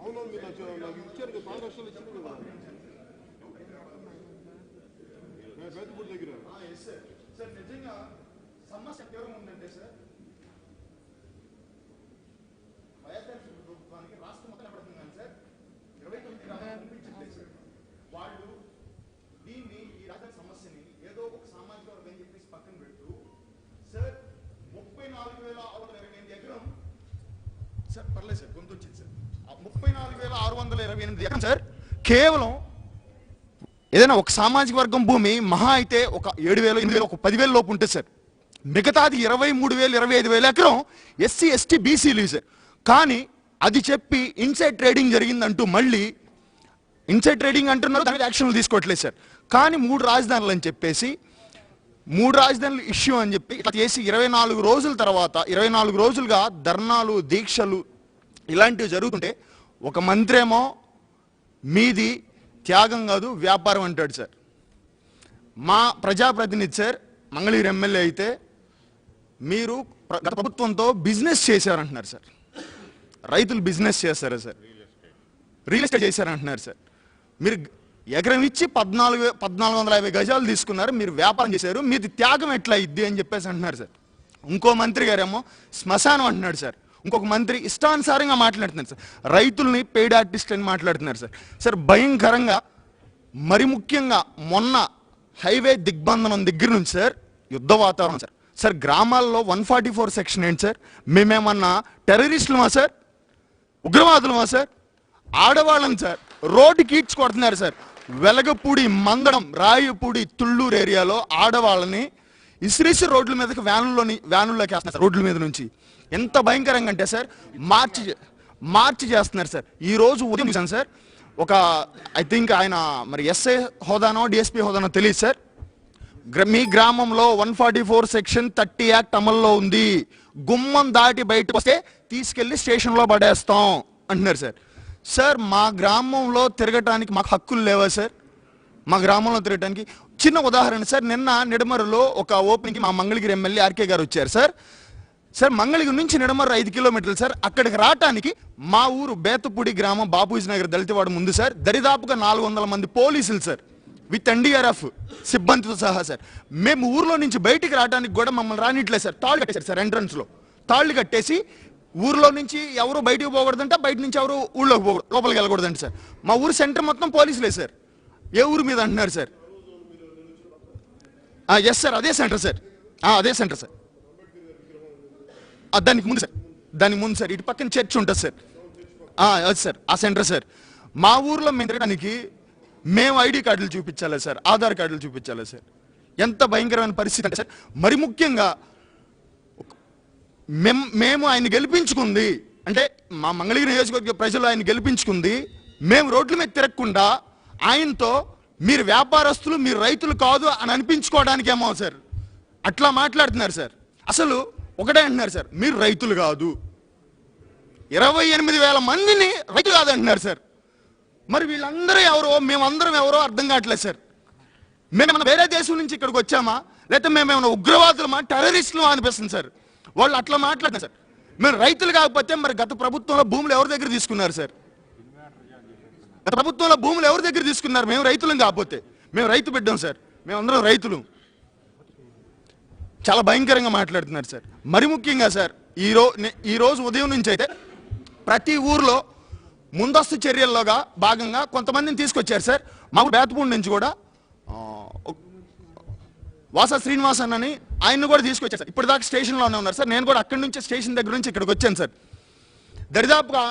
అవును మీరు నాకు నాకు ఇచ్చారు కదా పాత రాష్ట్రాలు ఇచ్చారు కదా ఏ, దగ్గర సార్ నిజంగా సమస్య తీవ్రంగా ఉందంటే సార్ వైఎస్ఆర్సీపీ ప్రభుత్వానికి రాష్ట్రం మొత్తం పడుతుందని సార్ ఇరవై తొమ్మిది సార్ వాళ్ళు దీన్ని ఈ రాజధాని సమస్యని ఏదో ఒక సామాజిక వర్గం చెప్పేసి పక్కన పెడుతూ సార్ ముప్పై నాలుగు వేల ఆరు వందల ఇరవై ఎనిమిది ఎకరం సార్ పర్లేదు సార్ గొంతు వచ్చింది సార్. ఆ ముప్పై నాలుగు వేల ఆరు వందల ఇరవై ఎనిమిది ఎకరం సార్ కేవలం ఏదైనా ఒక సామాజిక వర్గం భూమి మహా అయితే ఒక ఏడు వేలు ఎనిమిది వేలు ఒక పదివేల లోపు ఉంటుంది సార్. మిగతాది ఇరవై మూడు వేలు ఇరవై ఐదు వేల ఎకరం ఎస్సీ ఎస్టీ బీసీలు సార్. కానీ అది చెప్పి ఇన్సైడ్ ట్రేడింగ్ జరిగిందంటూ మళ్ళీ ఇన్సైడ్ ట్రేడింగ్ అంటున్నారు దాని మీద యాక్షన్లు తీసుకోవట్లేదు సార్. కానీ మూడు రాజధానులు అని చెప్పేసి మూడు రాజధానులు ఇష్యూ అని చెప్పి ఇట్లా చేసి ఇరవై నాలుగు రోజుల తర్వాత ఇరవై నాలుగు రోజులుగా ధర్నాలు దీక్షలు ఇలాంటివి జరుగుతుంటే ఒక మంత్రి ఏమో మీది త్యాగం కాదు వ్యాపారం అంటాడు సార్. మా ప్రజాప్రతినిధి సార్ మంగళగిరి ఎమ్మెల్యే అయితే మీరు గత ప్రభుత్వంతో బిజినెస్ చేశారంటున్నారు సార్. రైతులు బిజినెస్ చేస్తారా సార్? రియల్ ఎస్టేట్ చేశారంటున్నారు సార్. మీరు ఎకరం ఇచ్చి పద్నాలుగు పద్నాలుగు వందల యాభై గజాలు తీసుకున్నారు. మీరు వ్యాపారం చేశారు. మీది త్యాగం ఎట్లా ఇద్ది అని చెప్పేసి అంటున్నారు సార్. ఇంకో మంత్రి గారేమో శ్మశానం అంటున్నాడు సార్. ఇంకొక మంత్రి ఇష్టానుసారంగా మాట్లాడుతున్నారు సార్. రైతుల్ని పెయిడ్ ఆర్టిస్ట్ అని మాట్లాడుతున్నారు సార్. సార్ భయంకరంగా మరి ముఖ్యంగా మొన్న హైవే దిగ్బంధనం దగ్గర నుంచి సార్ యుద్ధ వాతావరణం సార్. సార్ గ్రామాల్లో వన్ ఫార్టీ ఫోర్ సెక్షన్ ఏంటి సార్? మేమేమన్నా టెర్రరిస్టులమా సార్? ఉగ్రవాదులమా సార్? ఆడవాళ్ళం సార్. రోడ్డుకి ఈడ్చి కొడుతున్నారు సార్. వెలగపూడి మందడం రాయపూడి తుళ్ళూరు ఏరియాలో ఆడవాళ్ళని ఇసిరిసి రోడ్ల మీదకి వ్యానుల్లోని వ్యానుల్లోకి వేస్తున్నారు సార్ రోడ్ల మీద నుంచి. ఎంత భయంకరంగా అంటే సార్ మార్చి మార్చి చేస్తున్నారు సార్. ఈ రోజు ఉదయం సార్. ఒక ఐ థింక్ ఆయన మరి ఎస్ఐ హోదానో డిఎస్పీ హోదానో తెలియదు సార్. మీ గ్రామంలో one forty four section thirty act అమల్లో ఉంది. గుమ్మం దాటి బయటకు వస్తే తీసుకెళ్ళి స్టేషన్లో పడేస్తాం అంటున్నారు సార్. సార్ మా గ్రామంలో తిరగటానికి మాకు హక్కులు లేవా సార్ మా గ్రామంలో తిరగటానికి. చిన్న ఉదాహరణ సార్ నిన్న నిడమరులో ఒక ఓపెనింగ్కి మా మంగళగిరి ఎమ్మెల్యే ఆర్కే గారు వచ్చారు సార్ సార్ మంగళగిరి నుంచి నిడమరు ఐదు కిలోమీటర్లు సార్ అక్కడికి రావటానికి మా ఊరు బేతపూడి గ్రామం బాపూజీ నగర్ దళితవాడ ముందు సార్ దరిదాపుగా నాలుగు వందల మంది పోలీసులు సార్ విత్ ఎన్డీఆర్ఎఫ్ సిబ్బందితో సహా సార్ మేము ఊర్లో నుంచి బయటికి రావడానికి కూడా మమ్మల్ని రానిట్లేదు సార్ తాళ్ళు కట్టేశారు సార్ ఎంట్రన్స్లో తాళ్ళు కట్టేసి ఊర్లో నుంచి ఎవరు బయటకు పోకూడదంటే బయట నుంచి ఎవరు ఊళ్ళోకి పోకూడదు లోపలికి వెళ్ళకూడదండి సార్. మా ఊరు సెంటర్ మొత్తం పోలీసులే సార్. ఏ ఊరు మీద అంటున్నారు సార్? ఎస్ సార్ అదే సెంటర్ సార్. అదే సెంటర్ సార్. దానికి ముందు సార్. దానికి ముందు సార్ ఇటు పక్కన చర్చ్ ఉంటుంది సార్. అది సార్ ఆ సెంటర్ సార్. మా ఊర్లో మేము తిరగడానికి మేము ఐడి కార్డులు చూపించాలి సార్ ఆధార్ కార్డులు చూపించాలి సార్. ఎంత భయంకరమైన పరిస్థితి అంటే సార్ మరి ముఖ్యంగా మేము మేము ఆయన గెలిపించుకుంది అంటే మా మంగళగిరి నియోజకవర్గ ప్రజలు ఆయన గెలిపించుకుంది మేము రోడ్ల మీద తిరగకుండా ఆయనతో మీరు వ్యాపారస్తులు మీరు రైతులు కాదు అని అనిపించుకోవడానికేమో సార్. అట్లా మాట్లాడుతున్నారు సార్. అసలు ఒకటే అంటున్నారు సార్ మీరు రైతులు కాదు. ఇరవై ఎనిమిది వేల మందిని రైతు కాదు అంటున్నారు సార్. మరి వీళ్ళందరూ ఎవరో మేమందరం ఎవరో అర్థం కావట్లేదు సార్. మేమేమన్నా వేరే దేశం నుంచి ఇక్కడికి వచ్చామా? లేకపోతే మేమేమన్నా ఉగ్రవాదులమా? టెర్రరిస్టులు అనిపిస్తుంది సార్. వాళ్ళు అట్లా మాట్లాడుతున్నారు సార్. మేము రైతులు కాకపోతే మరి గత ప్రభుత్వంలో భూములు ఎవరి దగ్గర తీసుకున్నారు సార్? గత ప్రభుత్వంలో భూములు ఎవరి దగ్గర తీసుకున్నారు? మేము రైతులం కాకపోతే. మేము రైతు బిడ్డం సార్. మేమందరం రైతులు. చాలా భయంకరంగా మాట్లాడుతున్నారు సార్. మరి ముఖ్యంగా సార్ ఈ ఈరోజు ఈ రోజు ఉదయం నుంచి అయితే ప్రతి ఊర్లో ముందస్తు చర్యల్లోగా భాగంగా కొంతమందిని తీసుకొచ్చారు సార్. మాకు బేతపూడి నుంచి కూడా వాస శ్రీనివాసన్ అని ఆయన్ని కూడా తీసుకొచ్చారు సార్. ఇప్పుడు దాకా స్టేషన్లోనే ఉన్నారు సార్. నేను కూడా అక్కడి నుంచి స్టేషన్ దగ్గర నుంచి ఇక్కడికి వచ్చాను సార్. దరిదాపుగా